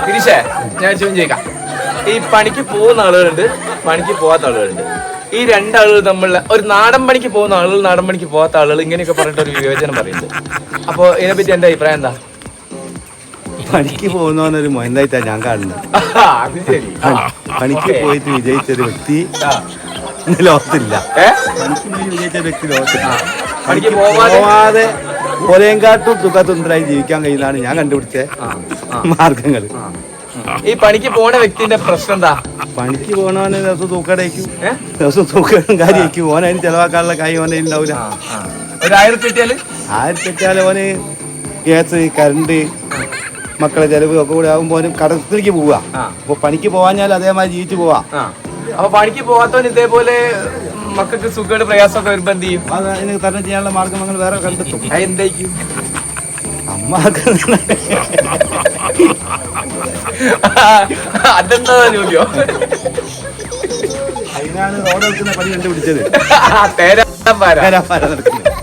ഗിരീഷേ ഞാൻ ചോദ്യം ചോദിക്കാം. ഈ പണിക്ക് പോകുന്ന ആളുകളുണ്ട് പണിക്ക് പോകാത്ത ആളുകളുണ്ട്. ഈ രണ്ടാളുകൾ തമ്മിലുള്ള ഒരു നാടൻ പണിക്ക് പോകുന്ന ആളുകൾ നാടൻ പണിക്ക് പോകാത്ത ആളുകൾ ഇങ്ങനെയൊക്കെ പറഞ്ഞിട്ട് ഒരു വിവേചനം പറയുന്നുണ്ട്. അപ്പൊ ഇതിനെപ്പറ്റി എന്റെ അഭിപ്രായം എന്താ? പണിക്ക് പോകുന്നവനൊരു മൊയന്തായിട്ടാ ഞാൻ കാണുന്നത്. അത് ശരി. പണിക്ക് പോയിട്ട് വിജയിച്ച ഒരു വ്യക്തി. ഇന്ന് ലോകത്തില്ല? പണിക്ക് പോയി വിജയിച്ച വ്യക്തി ലോകത്തില്ല പണിക്ക് പോവാതെ ഓലയങ്കാട്ടും സുഖത്തുണ്ടരായി ജീവിക്കാൻ കഴിയുന്നതാണ് ഞാൻ കണ്ടുപിടിച്ച. മാർഗങ്ങൾ ഈ പണിക്ക് പോണ വ്യക്തിന്റെ പ്രശ്നം എന്താ? പണിക്ക് പോണവന് ദിവസം തൂക്കടയ്ക്കും? ദിവസം തൂക്കടും കാര്യമായിരിക്കും ഓൻ അതിന് ചെലവാക്കാനുള്ള കാര്യം ഓനെ ഉണ്ടാവില്ല. ഒരു ആയിരത്തി എട്ടാൽ ഓന് ഗ്യാസ് കറണ്ട് മക്കളെ ചെലവ് ഒക്കെ കൂടെ ആകുമ്പോൾ ഓന് കടത്തിലേക്ക് പോവുക ആ. അപ്പൊ പണിക്ക് പോവാഞ്ഞാൽ അതേമാതിരി ജീവിച്ചു പോവാ. അപ്പൊ പണിക്ക് പോവാത്തവൻ ഇതേപോലെ മക്കൾക്ക് സുഖമായിട്ട് പ്രയാസമൊക്കെ വരുമ്പോ എന്ത് ചെയ്യും അത് അതിന് തരണം ചെയ്യാനുള്ള മാർഗം ഞങ്ങൾ വേറെ കണ്ടെത്തും അത് എന്തായിരിക്കും അമ്മ അതെന്താ ജോലിയോ അതിനാണ് റോഡ് വെക്കുന്ന പണി കണ്ടുപിടിച്ചത് തേരാ തേരാ നടക്കുന്നത്